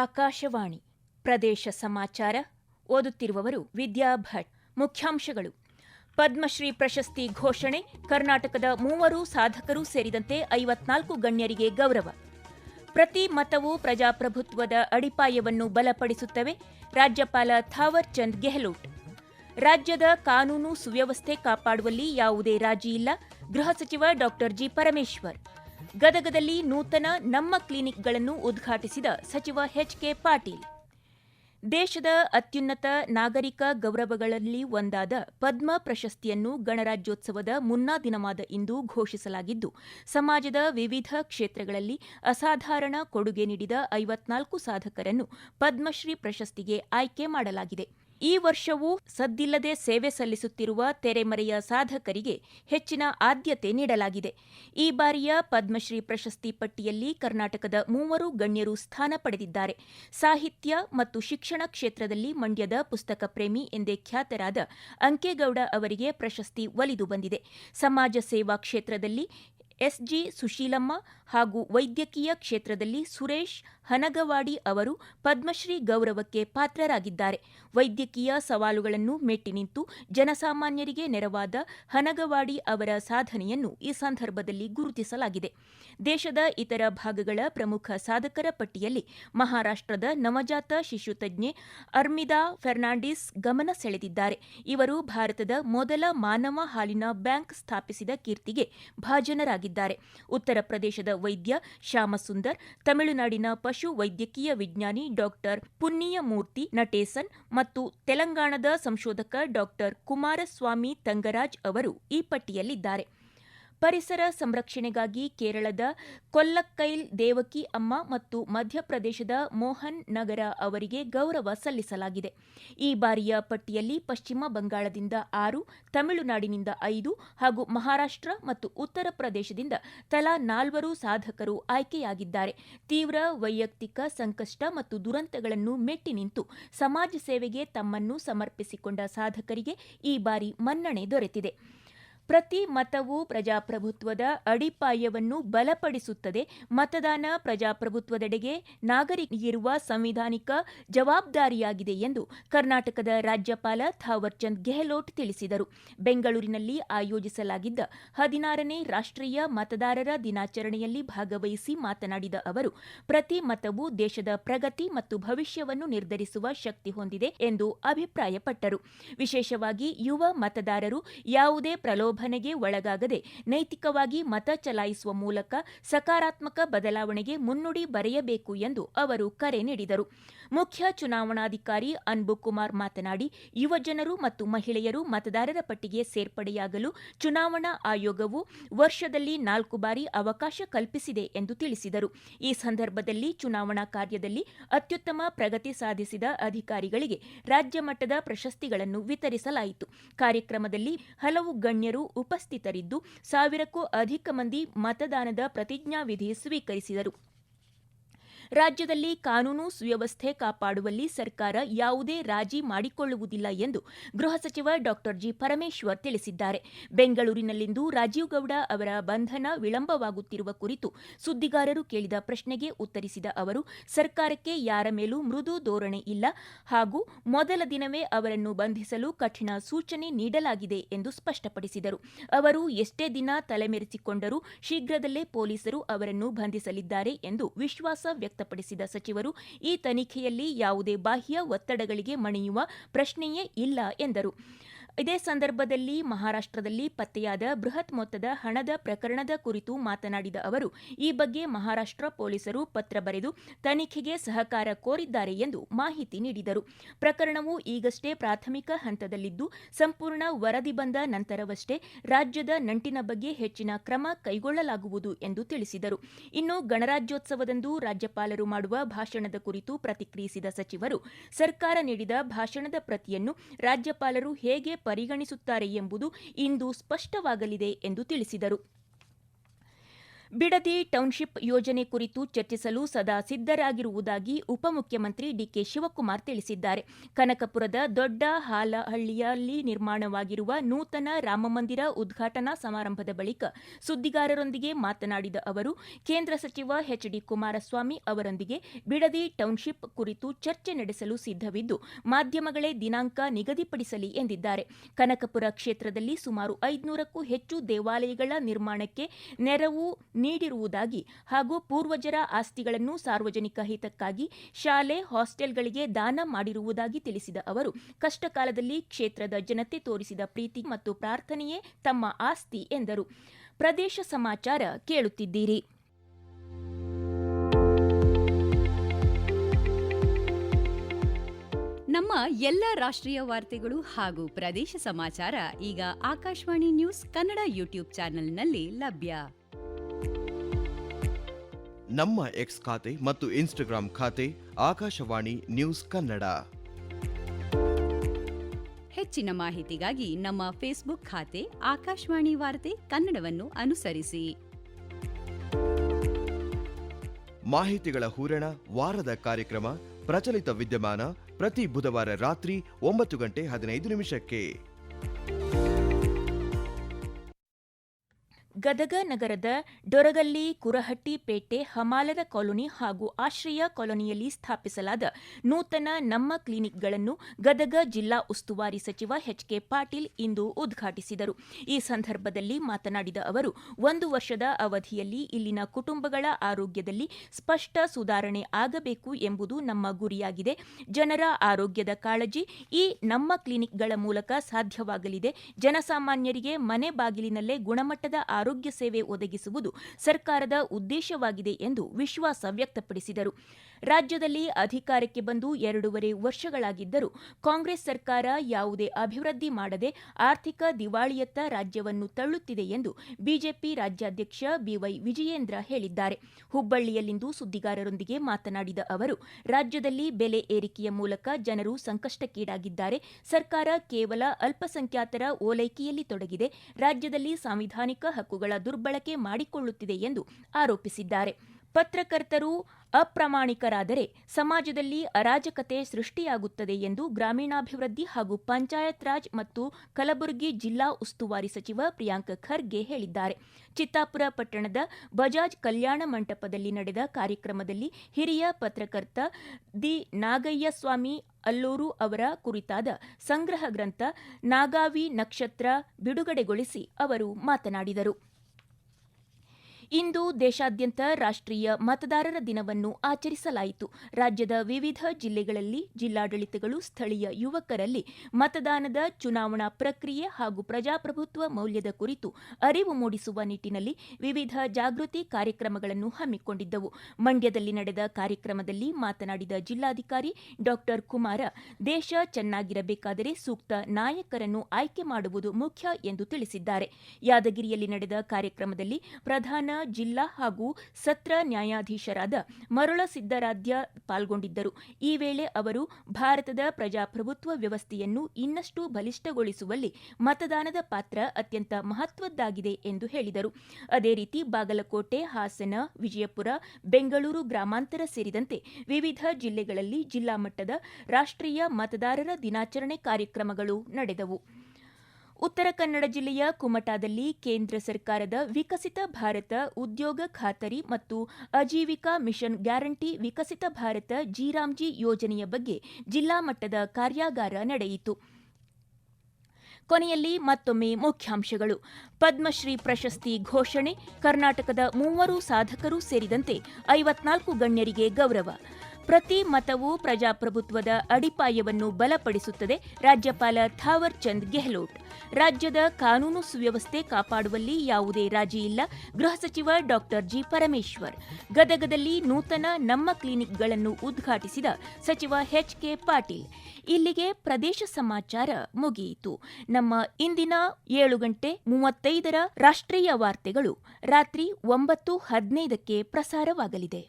ಆಕಾಶವಾಣಿ, ಪ್ರದೇಶ ಸಮಾಚಾರ, ಓದುತ್ತಿರುವವರು ವಿದ್ಯಾಭಟ್, ಮುಖ್ಯಾಂಶಗಳು. ಪದ್ಮಶ್ರೀ ಪ್ರಶಸ್ತಿ ಘೋಷಣೆ, ಕರ್ನಾಟಕದ ಮೂವರು ಸಾಧಕರು ಸೇರಿದಂತೆ ಐವತ್ನಾಲ್ಕು ಗಣ್ಯರಿಗೆ ಗೌರವ. ಪ್ರತಿ ಮತವು ಪ್ರಜಾಪ್ರಭುತ್ವದ ಅಡಿಪಾಯವನ್ನು ಬಲಪಡಿಸುತ್ತವೆ, ರಾಜ್ಯಪಾಲ ಥಾವರ್ ಚಂದ್ ಗೆಹ್ಲೋಟ್. ರಾಜ್ಯದ ಕಾನೂನು ಸುವ್ಯವಸ್ಥೆ ಕಾಪಾಡುವಲ್ಲಿ ಯಾವುದೇ ರಾಜಿ ಇಲ್ಲ, ಗೃಹ ಸಚಿವ ಜಿ ಪರಮೇಶ್ವರ್. ಗದಗದಲ್ಲಿ ನೂತನ ನಮ್ಮ ಕ್ಲಿನಿಕ್ಗಳನ್ನು ಉದ್ಘಾಟಿಸಿದ ಸಚಿವ ಎಚ್ಕೆ ಪಾಟೀಲ್. ದೇಶದ ಅತ್ಯುನ್ನತ ನಾಗರಿಕ ಗೌರವಗಳಲ್ಲಿ ಒಂದಾದ ಪದ್ಮ ಪ್ರಶಸ್ತಿಯನ್ನು ಗಣರಾಜ್ಯೋತ್ಸವದ ಮುನ್ನಾ ದಿನವಾದ ಇಂದು ಘೋಷಿಸಲಾಗಿದ್ದು, ಸಮಾಜದ ವಿವಿಧ ಕ್ಷೇತ್ರಗಳಲ್ಲಿ ಅಸಾಧಾರಣ ಕೊಡುಗೆ ನೀಡಿದ ಐವತ್ನಾಲ್ಕು ಸಾಧಕರನ್ನು ಪದ್ಮಶ್ರೀ ಪ್ರಶಸ್ತಿಗೆ ಆಯ್ಕೆ ಮಾಡಲಾಗಿದೆ. ಈ ವರ್ಷವೂ ಸದ್ದಿಲ್ಲದೆ ಸೇವೆ ಸಲ್ಲಿಸುತ್ತಿರುವ ತೆರೆಮರೆಯ ಸಾಧಕರಿಗೆ ಹೆಚ್ಚಿನ ಆದ್ಯತೆ ನೀಡಲಾಗಿದೆ. ಈ ಬಾರಿಯ ಪದ್ಮಶ್ರೀ ಪ್ರಶಸ್ತಿ ಪಟ್ಟಿಯಲ್ಲಿ ಕರ್ನಾಟಕದ ಮೂವರು ಗಣ್ಯರು ಸ್ಥಾನ ಪಡೆದಿದ್ದಾರೆ. ಸಾಹಿತ್ಯ ಮತ್ತು ಶಿಕ್ಷಣ ಕ್ಷೇತ್ರದಲ್ಲಿ ಮಂಡ್ಯದ ಪುಸ್ತಕ ಪ್ರೇಮಿ ಎಂದೇ ಖ್ಯಾತರಾದ ಅಂಕೇಗೌಡ ಅವರಿಗೆ ಪ್ರಶಸ್ತಿ ಒಲಿದು ಬಂದಿದೆ. ಸಮಾಜ ಸೇವಾ ಕ್ಷೇತ್ರದಲ್ಲಿ ಎಸ್ಜಿ ಸುಶೀಲಮ್ಮ ಹಾಗೂ ವೈದ್ಯಕೀಯ ಕ್ಷೇತ್ರದಲ್ಲಿ ಸುರೇಶ್ ಹನಗವಾಡಿ ಅವರು ಪದ್ಮಶ್ರೀ ಗೌರವಕ್ಕೆ ಪಾತ್ರರಾಗಿದ್ದಾರೆ. ವೈದ್ಯಕೀಯ ಸವಾಲುಗಳನ್ನು ಮೆಟ್ಟಿ ನಿಂತು ಜನಸಾಮಾನ್ಯರಿಗೆ ನೆರವಾದ ಹನಗವಾಡಿ ಅವರ ಸಾಧನೆಯನ್ನು ಈ ಸಂದರ್ಭದಲ್ಲಿ ಗುರುತಿಸಲಾಗಿದೆ. ದೇಶದ ಇತರ ಭಾಗಗಳ ಪ್ರಮುಖ ಸಾಧಕರ ಪಟ್ಟಿಯಲ್ಲಿ ಮಹಾರಾಷ್ಟ್ರದ ನವಜಾತ ಶಿಶು ತಜ್ಞೆ ಅರ್ಮಿದಾ ಫೆರ್ನಾಂಡಿಸ್ ಗಮನ ಸೆಳೆದಿದ್ದಾರೆ. ಇವರು ಭಾರತದ ಮೊದಲ ಮಾನವ ಹಾಲಿನ ಬ್ಯಾಂಕ್ ಸ್ಥಾಪಿಸಿದ ಕೀರ್ತಿಗೆ ಭಾಜನರಾಗಿದ್ದಾರೆ. ಉತ್ತರ ಪ್ರದೇಶದ ವೈದ್ಯ ಶ್ಯಾಮಸುಂದರ್, ತಮಿಳುನಾಡಿನ ಪಶು ವೈದ್ಯಕೀಯ ವಿಜ್ಞಾನಿ ಡಾಕ್ಟರ್ ಪುಣ್ಯಮೂರ್ತಿ ನಟೇಸನ್ ಮತ್ತು ತೆಲಂಗಾಣದ ಸಂಶೋಧಕ ಡಾಕ್ಟರ್ ಕುಮಾರಸ್ವಾಮಿ ತಂಗರಾಜ್ ಅವರು ಈ ಪಟ್ಟಿಯಲ್ಲಿದ್ದಾರೆ. ಪರಿಸರ ಸಂರಕ್ಷಣೆಗಾಗಿ ಕೇರಳದ ಕೊಲ್ಲಕ್ಕೈಲ್ ದೇವಕಿ ಅಮ್ಮ ಮತ್ತು ಮಧ್ಯಪ್ರದೇಶದ ಮೋಹನ್ ನಗರ ಅವರಿಗೆ ಗೌರವ ಸಲ್ಲಿಸಲಾಗಿದೆ. ಈ ಬಾರಿಯ ಪಟ್ಟಿಯಲ್ಲಿ ಪಶ್ಚಿಮ ಬಂಗಾಳದಿಂದ ಆರು, ತಮಿಳುನಾಡಿನಿಂದ ಐದು ಹಾಗೂ ಮಹಾರಾಷ್ಟ್ರ ಮತ್ತು ಉತ್ತರ ಪ್ರದೇಶದಿಂದ ತಲಾ ನಾಲ್ವರು ಸಾಧಕರು ಆಯ್ಕೆಯಾಗಿದ್ದಾರೆ. ತೀವ್ರ ವೈಯಕ್ತಿಕ ಸಂಕಷ್ಟ ಮತ್ತು ದುರಂತಗಳನ್ನು ಮೆಟ್ಟಿ ನಿಂತು ಸಮಾಜ ಸೇವೆಗೆ ತಮ್ಮನ್ನು ಸಮರ್ಪಿಸಿಕೊಂಡ ಸಾಧಕರಿಗೆ ಈ ಬಾರಿ ಮನ್ನಣೆ ದೊರೆತಿದೆ. ಪ್ರತಿ ಮತವು ಪ್ರಜಾಪ್ರಭುತ್ವದ ಅಡಿಪಾಯವನ್ನು ಬಲಪಡಿಸುತ್ತದೆ. ಮತದಾನ ಪ್ರಜಾಪ್ರಭುತ್ವದೆಡೆಗೆ ನಾಗರಿಕರಿಗಿರುವ ಸಂವಿಧಾನಿಕ ಜವಾಬ್ದಾರಿಯಾಗಿದೆ ಎಂದು ಕರ್ನಾಟಕದ ರಾಜ್ಯಪಾಲ ಥಾವರ್ಚಂದ್ ಗೆಹ್ಲೋಟ್ ತಿಳಿಸಿದರು. ಬೆಂಗಳೂರಿನಲ್ಲಿ ಆಯೋಜಿಸಲಾಗಿದ್ದ ಹದಿನಾರನೇ ರಾಷ್ಟ್ರೀಯ ಮತದಾರರ ದಿನಾಚರಣೆಯಲ್ಲಿ ಭಾಗವಹಿಸಿ ಮಾತನಾಡಿದ ಅವರು, ಪ್ರತಿ ಮತವು ದೇಶದ ಪ್ರಗತಿ ಮತ್ತು ಭವಿಷ್ಯವನ್ನು ನಿರ್ಧರಿಸುವ ಶಕ್ತಿ ಹೊಂದಿದೆ ಎಂದು ಅಭಿಪ್ರಾಯಪಟ್ಟರು. ವಿಶೇಷವಾಗಿ ಯುವ ಮತದಾರರು ಯಾವುದೇ ಪ್ರಲೋಭ ಪ್ರಲೋಭನೆಗೆ ಒಳಗಾಗದೆ ನೈತಿಕವಾಗಿ ಮತ ಚಲಾಯಿಸುವ ಮೂಲಕ ಸಕಾರಾತ್ಮಕ ಬದಲಾವಣೆಗೆ ಮುನ್ನುಡಿ ಬರೆಯಬೇಕು ಎಂದು ಅವರು ಕರೆ ನೀಡಿದರು. ಮುಖ್ಯ ಚುನಾವಣಾಧಿಕಾರಿ ಅನ್ಬುಕುಮಾರ್ ಮಾತನಾಡಿ ಯುವಜನರು ಮತ್ತು ಮಹಿಳೆಯರು ಮತದಾರರ ಪಟ್ಟಿಗೆ ಸೇರ್ಪಡೆಯಾಗಲು ಚುನಾವಣಾ ಆಯೋಗವು ವರ್ಷದಲ್ಲಿ ನಾಲ್ಕು ಬಾರಿ ಅವಕಾಶ ಕಲ್ಪಿಸಿದೆ ಎಂದು ತಿಳಿಸಿದರು. ಈ ಸಂದರ್ಭದಲ್ಲಿ ಚುನಾವಣಾ ಕಾರ್ಯದಲ್ಲಿ ಅತ್ಯುತ್ತಮ ಪ್ರಗತಿ ಸಾಧಿಸಿದ ಅಧಿಕಾರಿಗಳಿಗೆ ರಾಜ್ಯ ಮಟ್ಟದ ಪ್ರಶಸ್ತಿಗಳನ್ನು ವಿತರಿಸಲಾಯಿತು. ಕಾರ್ಯಕ್ರಮದಲ್ಲಿ ಹಲವು ಗಣ್ಯರು ಉಪಸ್ಥಿತರಿದ್ದು ಸಾವಿರಕ್ಕೂ ಅಧಿಕ ಮಂದಿ ಮತದಾನದ ಪ್ರತಿಜ್ಞಾವಿಧಿ ಸ್ವೀಕರಿಸಿದರು. ರಾಜ್ಯದಲ್ಲಿ ಕಾನೂನು ಸುವ್ಯವಸ್ಥೆ ಕಾಪಾಡುವಲ್ಲಿ ಸರ್ಕಾರ ಯಾವುದೇ ರಾಜಿ ಮಾಡಿಕೊಳ್ಳುವುದಿಲ್ಲ ಎಂದು ಗೃಹ ಸಚಿವ ಡಾ ಜಿ ಪರಮೇಶ್ವರ್ ತಿಳಿಸಿದ್ದಾರೆ. ಬೆಂಗಳೂರಿನಲ್ಲಿಂದು ರಾಜೀವ್ ಗೌಡ ಅವರ ಬಂಧನ ವಿಳಂಬವಾಗುತ್ತಿರುವ ಕುರಿತು ಸುದ್ದಿಗಾರರು ಕೇಳಿದ ಪ್ರಶ್ನೆಗೆ ಉತ್ತರಿಸಿದ ಅವರು, ಸರ್ಕಾರಕ್ಕೆ ಯಾರ ಮೇಲೂ ಮೃದು ಧೋರಣೆ ಇಲ್ಲ ಹಾಗೂ ಮೊದಲ ದಿನವೇ ಅವರನ್ನು ಬಂಧಿಸಲು ಕಠಿಣ ಸೂಚನೆ ನೀಡಲಾಗಿದೆ ಎಂದು ಸ್ಪಷ್ಟಪಡಿಸಿದರು. ಅವರು ಎಷ್ಟೇ ದಿನ ತಲೆಮೆರೆಸಿಕೊಂಡರೂ ಶೀಘ್ರದಲ್ಲೇ ಪೊಲೀಸರು ಅವರನ್ನು ಬಂಧಿಸಲಿದ್ದಾರೆ ಎಂದು ವಿಶ್ವಾಸ ವ್ಯಕ್ತಪಡಿಸಿದ ಸಚಿವರು ಈ ತನಿಖೆಯಲ್ಲಿ ಯಾವುದೇ ಬಾಹ್ಯ ಒತ್ತಡಗಳಿಗೆ ಮಣಿಯುವ ಪ್ರಶ್ನೆಯೇ ಇಲ್ಲ ಎಂದರು. ಇದೇ ಸಂದರ್ಭದಲ್ಲಿ ಮಹಾರಾಷ್ಟ್ರದಲ್ಲಿ ಪತ್ತೆಯಾದ ಬೃಹತ್ ಮೊತ್ತದ ಹಣದ ಪ್ರಕರಣದ ಕುರಿತು ಮಾತನಾಡಿದ ಅವರು, ಈ ಬಗ್ಗೆ ಮಹಾರಾಷ್ಟ್ರ ಪೊಲೀಸರು ಪತ್ರ ಬರೆದು ತನಿಖೆಗೆ ಸಹಕಾರ ಕೋರಿದ್ದಾರೆ ಎಂದು ಮಾಹಿತಿ ನೀಡಿದರು. ಪ್ರಕರಣವು ಈಗಷ್ಟೇ ಪ್ರಾಥಮಿಕ ಹಂತದಲ್ಲಿದ್ದು, ಸಂಪೂರ್ಣ ವರದಿ ಬಂದ ನಂತರವಷ್ಟೇ ರಾಜ್ಯದ ನಂಟಿನ ಬಗ್ಗೆ ಹೆಚ್ಚಿನ ಕ್ರಮ ಕೈಗೊಳ್ಳಲಾಗುವುದು ಎಂದು ತಿಳಿಸಿದರು. ಇನ್ನು ಗಣರಾಜ್ಯೋತ್ಸವದಂದು ರಾಜ್ಯಪಾಲರು ಮಾಡುವ ಭಾಷಣದ ಕುರಿತು ಪ್ರತಿಕ್ರಿಯಿಸಿದ ಸಚಿವರು, ಸರ್ಕಾರ ನೀಡಿದ ಭಾಷಣದ ಪ್ರತಿಯನ್ನು ರಾಜ್ಯಪಾಲರು ಹೇಗೆ ಪರಿಗಣಿಸುತ್ತಾರೆ ಎಂಬುದು ಇಂದು ಸ್ಪಷ್ಟವಾಗಲಿದೆ ಎಂದು ತಿಳಿಸಿದರು. ಬಿಡದಿ ಟೌನ್ಶಿಪ್ ಯೋಜನೆ ಕುರಿತು ಚರ್ಚಿಸಲು ಸದಾ ಸಿದ್ಧರಾಗಿರುವುದಾಗಿ ಉಪಮುಖ್ಯಮಂತ್ರಿ ಡಿಕೆ ಶಿವಕುಮಾರ್ ತಿಳಿಸಿದ್ದಾರೆ. ಕನಕಪುರದ ದೊಡ್ಡ ಹಾಲಹಳ್ಳಿಯಲ್ಲಿ ನಿರ್ಮಾಣವಾಗಿರುವ ನೂತನ ರಾಮಮಂದಿರ ಉದ್ಘಾಟನಾ ಸಮಾರಂಭದ ಬಳಿಕ ಸುದ್ದಿಗಾರರೊಂದಿಗೆ ಮಾತನಾಡಿದ ಅವರು, ಕೇಂದ್ರ ಸಚಿವ ಎಚ್ ಡಿ ಕುಮಾರಸ್ವಾಮಿ ಅವರೊಂದಿಗೆ ಬಿಡದಿ ಟೌನ್ಶಿಪ್ ಕುರಿತು ಚರ್ಚೆ ನಡೆಸಲು ಸಿದ್ಧವಿದ್ದು, ಮಾಧ್ಯಮಗಳೇ ದಿನಾಂಕ ನಿಗದಿಪಡಿಸಲಿ ಎಂದಿದ್ದಾರೆ. ಕನಕಪುರ ಕ್ಷೇತ್ರದಲ್ಲಿ ಸುಮಾರು ಐದುನೂರಕ್ಕೂ ಹೆಚ್ಚು ದೇವಾಲಯಗಳ ನಿರ್ಮಾಣಕ್ಕೆ ನೆರವು ನೀಡಿರುವುದಾಗಿ ಹಾಗೂ ಪೂರ್ವಜರ ಆಸ್ತಿಗಳನ್ನು ಸಾರ್ವಜನಿಕ ಹಿತಕ್ಕಾಗಿ ಶಾಲೆ, ಹಾಸ್ಟೆಲ್ಗಳಿಗೆ ದಾನ ಮಾಡಿರುವುದಾಗಿ ತಿಳಿಸಿದ ಅವರು, ಕಷ್ಟಕಾಲದಲ್ಲಿ ಕ್ಷೇತ್ರದ ಜನತೆ ತೋರಿಸಿದ ಪ್ರೀತಿ ಮತ್ತು ಪ್ರಾರ್ಥನೆಯೇ ತಮ್ಮ ಆಸ್ತಿ ಎಂದರು. ಪ್ರದೇಶ ಸಮಾಚಾರ ಕೇಳುತ್ತಿದ್ದೀರಿ. ನಮ್ಮ ಎಲ್ಲ ರಾಷ್ಟ್ರೀಯ ವಾರ್ತೆಗಳು ಹಾಗೂ ಪ್ರದೇಶ ಸಮಾಚಾರ ಈಗ ಆಕಾಶವಾಣಿ ನ್ಯೂಸ್ ಕನ್ನಡ ಯೂಟ್ಯೂಬ್ ಚಾನೆಲ್ನಲ್ಲಿ ಲಭ್ಯ. ನಮ್ಮ ಎಕ್ಸ್ ಖಾತೆ ಮತ್ತು ಇನ್ಸ್ಟಾಗ್ರಾಮ್ ಖಾತೆ ಆಕಾಶವಾಣಿ ನ್ಯೂಸ್ ಕನ್ನಡ. ಹೆಚ್ಚಿನ ಮಾಹಿತಿಗಾಗಿ ನಮ್ಮ ಫೇಸ್ಬುಕ್ ಖಾತೆ ಆಕಾಶವಾಣಿ ವಾರ್ತೆ ಕನ್ನಡವನ್ನು ಅನುಸರಿಸಿ. ಮಾಹಿತಿಗಳ ಹೂರಣ ವಾರದ ಕಾರ್ಯಕ್ರಮ ಪ್ರಚಲಿತ ವಿದ್ಯಮಾನ ಪ್ರತಿ ಬುಧವಾರ ರಾತ್ರಿ ಒಂಬತ್ತು ಗಂಟೆ ಹದಿನೈದು ನಿಮಿಷಕ್ಕೆ. ಗದಗ ನಗರದ ಡೊರಗಲ್ಲಿ ಕುರಹಟ್ಟಿ ಪೇಟೆ ಹಮಾಲದ ಕಾಲೋನಿ ಹಾಗೂ ಆಶ್ರಯ ಕಾಲೋನಿಯಲ್ಲಿ ಸ್ಥಾಪಿಸಲಾದ ನೂತನ ನಮ್ಮ ಕ್ಲಿನಿಕ್ಗಳನ್ನು ಗದಗ ಜಿಲ್ಲಾ ಉಸ್ತುವಾರಿ ಸಚಿವ ಎಚ್ ಕೆ ಪಾಟೀಲ್ ಇಂದು ಉದ್ಘಾಟಿಸಿದರು. ಈ ಸಂದರ್ಭದಲ್ಲಿ ಮಾತನಾಡಿದ ಅವರು, ಒಂದು ವರ್ಷದ ಅವಧಿಯಲ್ಲಿ ಇಲ್ಲಿನ ಕುಟುಂಬಗಳ ಆರೋಗ್ಯದಲ್ಲಿ ಸ್ಪಷ್ಟ ಸುಧಾರಣೆ ಆಗಬೇಕು ಎಂಬುದು ನಮ್ಮ ಗುರಿಯಾಗಿದೆ. ಜನರ ಆರೋಗ್ಯದ ಕಾಳಜಿ ಈ ನಮ್ಮ ಕ್ಲಿನಿಕ್ಗಳ ಮೂಲಕ ಸಾಧ್ಯವಾಗಲಿದೆ. ಜನಸಾಮಾನ್ಯರಿಗೆ ಮನೆ ಬಾಗಿಲಿನಲ್ಲೇ ಗುಣಮಟ್ಟದ ಆರೋಗ್ಯ ಸೇವೆ ಒದಗಿಸುವುದು ಸರ್ಕಾರದ ಉದ್ದೇಶವಾಗಿದೆ ಎಂದು ವಿಶ್ವಾಸ ವ್ಯಕ್ತಪಡಿಸಿದರು. ರಾಜ್ಯದಲ್ಲಿ ಅಧಿಕಾರಕ್ಕೆ ಬಂದು ಎರಡೂವರೆ ವರ್ಷಗಳಾಗಿದ್ದರೂ ಕಾಂಗ್ರೆಸ್ ಸರ್ಕಾರ ಯಾವುದೇ ಅಭಿವೃದ್ಧಿ ಮಾಡದೆ ಆರ್ಥಿಕ ದಿವಾಳಿಯತ್ತ ರಾಜ್ಯವನ್ನು ತಳ್ಳುತ್ತಿದೆ ಎಂದು ಬಿಜೆಪಿ ರಾಜ್ಯಾಧ್ಯಕ್ಷ ಬಿವೈ ವಿಜಯೇಂದ್ರ ಹೇಳಿದ್ದಾರೆ. ಹುಬ್ಬಳ್ಳಿಯಲ್ಲಿಂದು ಸುದ್ದಿಗಾರರೊಂದಿಗೆ ಮಾತನಾಡಿದ ಅವರು, ರಾಜ್ಯದಲ್ಲಿ ಬೆಲೆ ಏರಿಕೆಯ ಮೂಲಕ ಜನರು ಸಂಕಷ್ಟಕ್ಕೀಡಾಗಿದ್ದಾರೆ. ಸರ್ಕಾರ ಕೇವಲ ಅಲ್ಪಸಂಖ್ಯಾತರ ಓಲೈಕೆಯಲ್ಲಿ ತೊಡಗಿದೆ. ರಾಜ್ಯದಲ್ಲಿ ಸಾಂವಿಧಾನಿಕ ಹಕ್ಕುಗಳ ದುರ್ಬಳಕೆ ಮಾಡಿಕೊಳ್ಳುತ್ತಿದೆ ಎಂದು ಆರೋಪಿಸಿದ್ದಾರೆ. ಪತ್ರಕರ್ತರು ಅಪ್ರಾಮಾಣಿಕರಾದರೆ ಸಮಾಜದಲ್ಲಿ ಅರಾಜಕತೆ ಸೃಷ್ಟಿಯಾಗುತ್ತದೆ ಎಂದು ಗ್ರಾಮೀಣಾಭಿವೃದ್ಧಿ ಹಾಗೂ ಪಂಚಾಯತ್ ರಾಜ್ ಮತ್ತು ಕಲಬುರಗಿ ಜಿಲ್ಲಾ ಉಸ್ತುವಾರಿ ಸಚಿವ ಪ್ರಿಯಾಂಕ ಖರ್ಗೆ ಹೇಳಿದ್ದಾರೆ. ಚಿತ್ತಾಪುರ ಪಟ್ಟಣದ ಬಜಾಜ್ ಕಲ್ಯಾಣ ಮಂಟಪದಲ್ಲಿ ನಡೆದ ಕಾರ್ಯಕ್ರಮದಲ್ಲಿ ಹಿರಿಯ ಪತ್ರಕರ್ತ ದಿ ನಾಗಯ್ಯಸ್ವಾಮಿ ಅಲ್ಲೂರು ಅವರ ಕುರಿತಾದ ಸಂಗ್ರಹ ಗ್ರಂಥ ನಾಗಾವಿ ನಕ್ಷತ್ರ ಬಿಡುಗಡೆಗೊಳಿಸಿ ಅವರು ಮಾತನಾಡಿದರು. ಇಂದು ದೇಶಾದ್ಯಂತ ರಾಷ್ಟ್ರೀಯ ಮತದಾರರ ದಿನವನ್ನು ಆಚರಿಸಲಾಯಿತು. ರಾಜ್ಯದ ವಿವಿಧ ಜಿಲ್ಲೆಗಳಲ್ಲಿ ಜಿಲ್ಲಾಡಳಿತಗಳು ಸ್ಥಳೀಯ ಯುವಕರಲ್ಲಿ ಮತದಾನದ ಚುನಾವಣಾ ಪ್ರಕ್ರಿಯೆ ಹಾಗೂ ಪ್ರಜಾಪ್ರಭುತ್ವ ಮೌಲ್ಯದ ಕುರಿತು ಅರಿವು ಮೂಡಿಸುವ ನಿಟ್ಟಿನಲ್ಲಿ ವಿವಿಧ ಜಾಗೃತಿ ಕಾರ್ಯಕ್ರಮಗಳನ್ನು ಹಮ್ಮಿಕೊಂಡಿದ್ದವು. ಮಂಡ್ಯದಲ್ಲಿ ನಡೆದ ಕಾರ್ಯಕ್ರಮದಲ್ಲಿ ಮಾತನಾಡಿದ ಜಿಲ್ಲಾಧಿಕಾರಿ ಡಾ. ಕುಮಾರ, ದೇಶ ಚೆನ್ನಾಗಿರಬೇಕಾದರೆ ಸೂಕ್ತ ನಾಯಕರನ್ನು ಆಯ್ಕೆ ಮಾಡುವುದು ಮುಖ್ಯ ಎಂದು ತಿಳಿಸಿದ್ದಾರೆ. ಯಾದಗಿರಿಯಲ್ಲಿ ನಡೆದ ಕಾರ್ಯಕ್ರಮದಲ್ಲಿ ಪ್ರಧಾನ ಜಿಲ್ಲಾ ಹಾಗೂ ಸತ್ರ ನ್ಯಾಯಾಧೀಶರಾದ ಮರುಳ ಸಿದ್ದರಾಧ್ಯ ಪಾಲ್ಗೊಂಡಿದ್ದರು. ಈ ವೇಳೆ ಅವರು ಭಾರತದ ಪ್ರಜಾಪ್ರಭುತ್ವ ವ್ಯವಸ್ಥೆಯನ್ನು ಇನ್ನಷ್ಟು ಬಲಿಷ್ಠಗೊಳಿಸುವಲ್ಲಿ ಮತದಾನದ ಪಾತ್ರ ಅತ್ಯಂತ ಮಹತ್ವದ್ದಾಗಿದೆ ಎಂದು ಹೇಳಿದರು. ಅದೇ ರೀತಿ ಬಾಗಲಕೋಟೆ, ಹಾಸನ, ವಿಜಯಪುರ, ಬೆಂಗಳೂರು ಗ್ರಾಮಾಂತರ ಸೇರಿದಂತೆ ವಿವಿಧ ಜಿಲ್ಲೆಗಳಲ್ಲಿ ಜಿಲ್ಲಾ ಮಟ್ಟದ ರಾಷ್ಟ್ರೀಯ ಮತದಾರರ ದಿನಾಚರಣೆ ಕಾರ್ಯಕ್ರಮಗಳು ನಡೆದವು. ಉತ್ತರ ಕನ್ನಡ ಜಿಲ್ಲೆಯ ಕುಮಟಾದಲ್ಲಿ ಕೇಂದ್ರ ಸರ್ಕಾರದ ವಿಕಸಿತ ಭಾರತ ಉದ್ಯೋಗ ಖಾತರಿ ಮತ್ತು Ajeevika mission guarantee Viksit Bharat G RAM G ಯೋಜನೆಯ ಬಗ್ಗೆ ಜಿಲ್ಲಾ ಮಟ್ಟದ ಕಾರ್ಯಾಗಾರ ನಡೆಯಿತು. ಕೊನೆಯಲ್ಲಿ ಮತ್ತೊಮ್ಮೆ ಮುಖ್ಯಾಂಶಗಳು. ಪದ್ಮಶ್ರೀ ಪ್ರಶಸ್ತಿ ಘೋಷಣೆ, ಕರ್ನಾಟಕದ ಮೂವರು ಸಾಧಕರು ಸೇರಿದಂತೆ ಐವತ್ನಾಲ್ಕು ಗಣ್ಯರಿಗೆ ಗೌರವ. ಪ್ರತಿ ಮತವು ಪ್ರಜಾಪ್ರಭುತ್ವದ ಅಡಿಪಾಯವನ್ನು ಬಲಪಡಿಸುತ್ತದೆ. ರಾಜ್ಯಪಾಲ ಥಾವರ್ ಚಂದ್ ಗೆಹ್ಲೋಟ್. ರಾಜ್ಯದ ಕಾನೂನು ಸುವ್ಯವಸ್ಥೆ ಕಾಪಾಡುವಲ್ಲಿ ಯಾವುದೇ ರಾಜಿ ಇಲ್ಲ. ಗೃಹ ಸಚಿವ ಡಾಕ್ಟರ್ ಜಿ ಪರಮೇಶ್ವರ್. ಗದಗದಲ್ಲಿ ನೂತನ ನಮ್ಮ ಕ್ಲಿನಿಕ್ಗಳನ್ನು ಉದ್ಘಾಟಿಸಿದ ಸಚಿವ ಎಚ್ ಕೆ ಪಾಟೀಲ್. ಇಲ್ಲಿಗೆ ಪ್ರದೇಶ ಸಮಾಚಾರ ಮುಗಿಯಿತು. ನಮ್ಮ ಇಂದಿನ ಏಳು ಗಂಟೆ ಮೂವತ್ತೈದರ ರಾಷ್ಟ್ರೀಯ ವಾರ್ತೆಗಳು. ರಾತ್ರಿ ಒಂಬತ್ತು ಹದಿನೈದಕ್ಕೆ ಪ್ರಸಾರವಾಗಲಿದೆ.